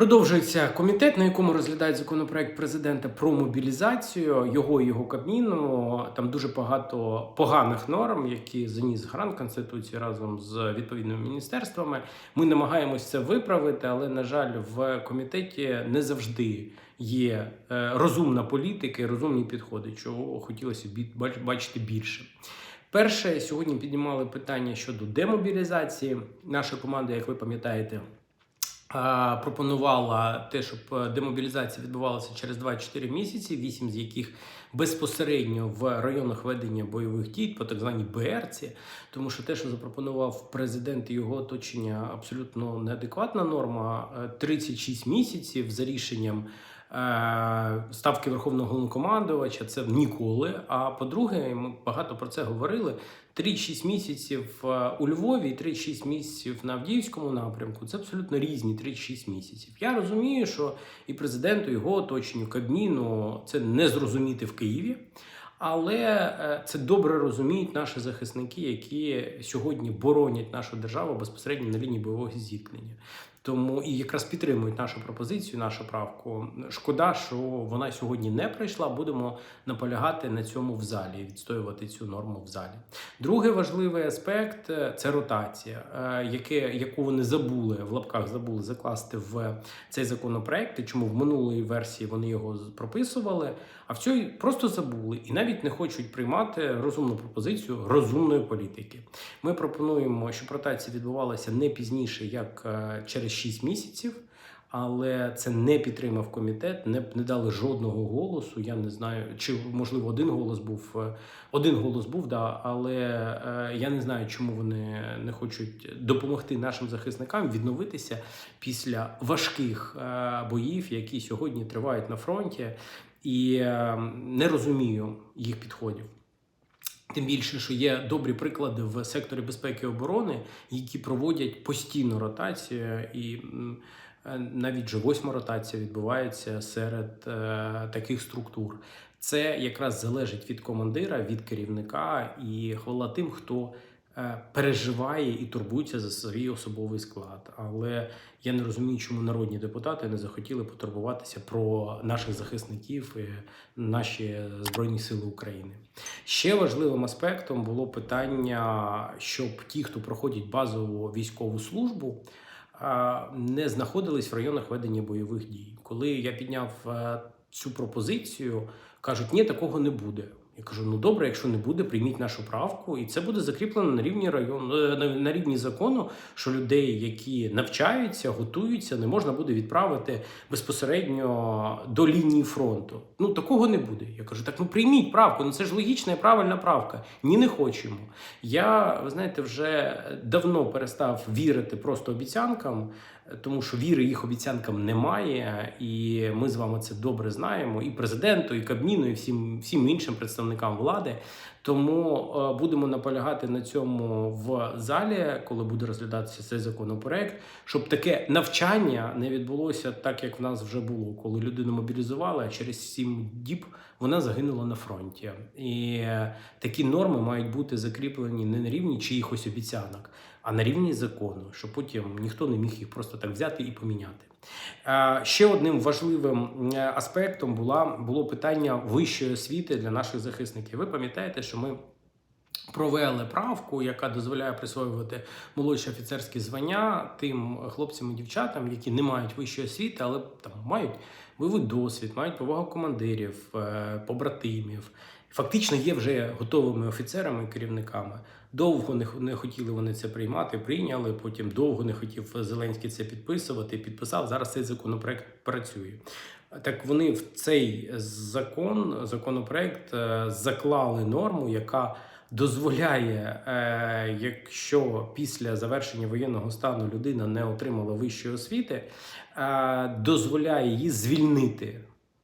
Продовжується комітет, на якому розглядають законопроект президента про мобілізацію, його і його кабміну. Там дуже багато поганих норм, які заніс грант конституції разом з відповідними міністерствами. Ми намагаємось це виправити, але на жаль, в комітеті не завжди є е, розумна політика і розумні підходи, чого хотілося бачити більше. Перше, сьогодні піднімали питання щодо демобілізації. Наша команда, як ви пам'ятаєте, пропонувала те, щоб е, демобілізація відбувалася через 24 місяці, 8 з яких безпосередньо в районах ведення бойових дій, по так званій БРці, тому що те, що запропонував президент і його оточення, абсолютно неадекватна норма. Е, 36 місяців за рішенням. е, Ставки Верховного Головнокомандувача це ніколи. А по-друге, ми багато про це говорили. 3-6 місяців е, у Львові і 3-6 місяців на Авдіївському напрямку це абсолютно різні 3-6 місяців. Я розумію, що і президенту, і його оточенню, Кабміну це не зрозуміти в Києві. Але е, це добре розуміють наші захисники, які сьогодні боронять нашу державу безпосередньо на лінії бойового зіткнення. Тому і якраз підтримують нашу пропозицію, нашу правку. Шкода, що вона сьогодні не пройшла. Будемо наполягати на цьому в залі, відстоювати цю норму в залі. Другий важливий аспект е, це ротація, е, яке, яку вони забули в лапках забули закласти в цей законопроект. І чому в минулої версії вони його прописували, а в цій просто забули і навіть не хочуть приймати розумну пропозицію розумної політики. Ми пропонуємо, щоб ротація відбувалася не пізніше, як е, через 6 місяців. Але це не підтримав комітет, не, не дали жодного голосу. Я не знаю, чи можливо один голос був. е, Один голос був, да, але е, я не знаю, чому вони не хочуть допомогти нашим захисникам відновитися після важких е, боїв, які сьогодні тривають на фронті, і не розумію їх підходів. Тим більше, що є добрі приклади в секторі безпеки і оборони, які проводять постійну ротацію, і е, навіть вже восьма ротація відбувається серед е, таких структур. Це якраз залежить від командира, від керівника і хвала тим, хто е, переживає і турбується за свій особовий склад. Але я не розумію, чому народні депутати не захотіли потурбуватися про наших захисників і наші збройні сили України. Ще важливим аспектом було питання, щоб ті, хто проходять базову військову службу, не знаходились в районах ведення бойових дій. Коли я підняв е, цю пропозицію, кажуть, ні, такого не буде. Я кажу: ну добре, якщо не буде, прийміть нашу правку, і це буде закріплено на рівні району е, на, на рівні закону, що людей, які навчаються, готуються, не можна буде відправити безпосередньо до лінії фронту. Ну такого не буде. Я кажу, так ну прийміть правку. Ну це ж логічна і правильна правка. Ні, не хочемо. Я ви знаєте, вже давно перестав вірити просто обіцянкам, тому що віри їх обіцянкам немає, і ми з вами це добре знаємо. І президенту, і Кабміну, і всім, всім іншим представникам влади. Тому е, будемо наполягати на цьому в залі, коли буде розглядатися цей законопроект, щоб таке навчання не відбулося так, як в нас вже було, коли людину мобілізували, а через сім діб вона загинула на фронті. І е, такі норми мають бути закріплені не на рівні чиїхось обіцянок, а на рівні закону, щоб потім ніхто не міг їх просто так взяти і поміняти. Е, Ще одним важливим е, аспектом була було питання вищої освіти для наших захисників. Ви пам'ятаєте, що ми провели правку, яка дозволяє присвоювати молодші офіцерські звання тим хлопцям і дівчатам, які не мають вищої освіти, але там мають бойовий досвід, мають повагу командирів, е, побратимів. Фактично є вже готовими офіцерами керівниками. Довго не, не хотіли вони це приймати, прийняли. Потім довго не хотів Зеленський це підписувати. Підписав. Зараз цей законопроект працює. Так вони в цей закон, законопроект е, заклали норму, яка дозволяє, е, якщо після завершення воєнного стану людина не отримала вищої освіти, е, дозволяє її звільнити.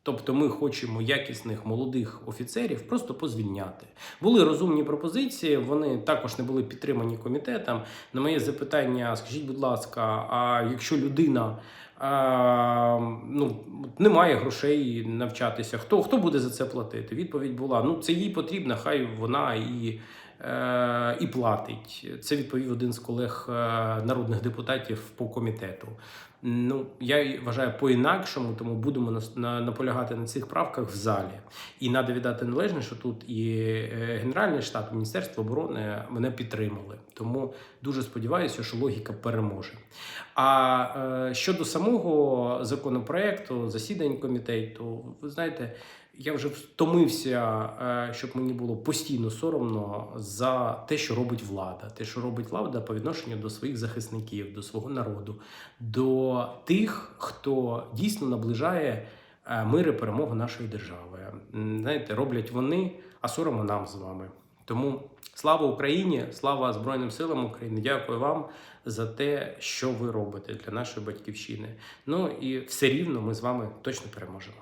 Тобто ми хочемо якісних молодих офіцерів просто позвільняти. Були розумні пропозиції, вони також не були підтримані комітетом. На моє запитання, скажіть, будь ласка, а якщо людина а, ну, немає грошей навчатися, хто, хто буде за це платити? Відповідь була: ну це їй потрібно, хай вона і. Е, І платить. Це відповів один з колег е, народних депутатів по комітету. Ну я вважаю по-інакшому, тому будемо наполягати на цих правках в залі. І треба віддати належне, що тут і е, Генеральний штаб, і Міністерство оборони мене підтримали. Тому дуже сподіваюся, що логіка переможе. А щодо самого законопроекту, засідань комітету, ви знаєте, я вже втомився, е, щоб мені було постійно соромно за те, що робить влада, те, що робить влада по відношенню до своїх захисників, до свого народу, до тих, хто дійсно наближає е, мир і перемогу нашої держави. Знаєте, роблять вони, а соромно нам з вами. Тому слава Україні, слава Збройним силам України. Дякую вам за те, що ви робите для нашої батьківщини. Ну і все рівно ми з вами точно переможемо.